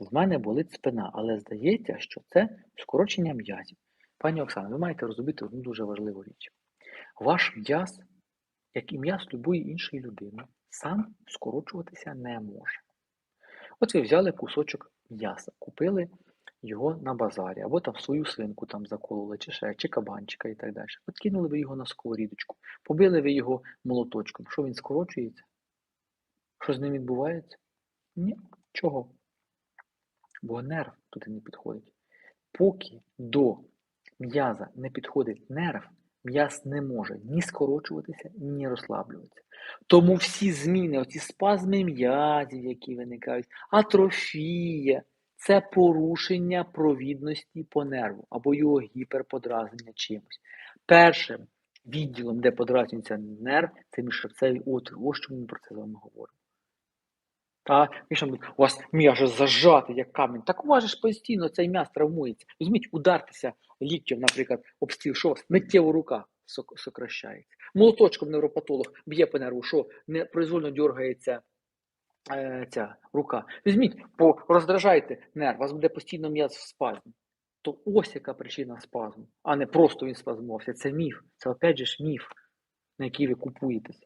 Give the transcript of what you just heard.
В мене болить спина, але здається, що це скорочення м'язів. Пані Оксано, ви маєте розуміти одну дуже важливу річ. Ваш м'яз, як і м'яз любої іншої людини, сам скорочуватися не може. От ви взяли кусочок м'яса, купили його на базарі, або там свою свинку там закололи, чи ще, чи кабанчика і так далі. От кинули ви його на сковорідочку, побили ви його молоточком. Що він скорочується? Що з ним відбувається? Ні, чого? Бо нерв туди не підходить. Поки до м'яза не підходить нерв, м'яз не може ні скорочуватися, ні розслаблюватися. Тому всі зміни, оці спазми м'язів, які виникають, атрофія це порушення провідності по нерву або його гіперподразнення чимось. Першим відділом, де подразнюється нерв, це міжшерцевий отвір. Ось чому ми про це з вами говоримо. Та, Міша, у вас м'яз зажатий, як камінь. Так у вас ж постійно цей м'яз травмується. Візьміть, удартеся ліктем, наприклад, об стіл, що у вас миттєво рука сокращається. Молоточком невропатолог б'є по нерву, що непроизвольно дергається е, ця рука. Візьміть, роздражайте нерв, у вас буде постійно м'яз в спазмі. То ось яка причина спазму, а не просто він спазмувався. Це міф. Це опять же ж міф, на який ви купуєтесь.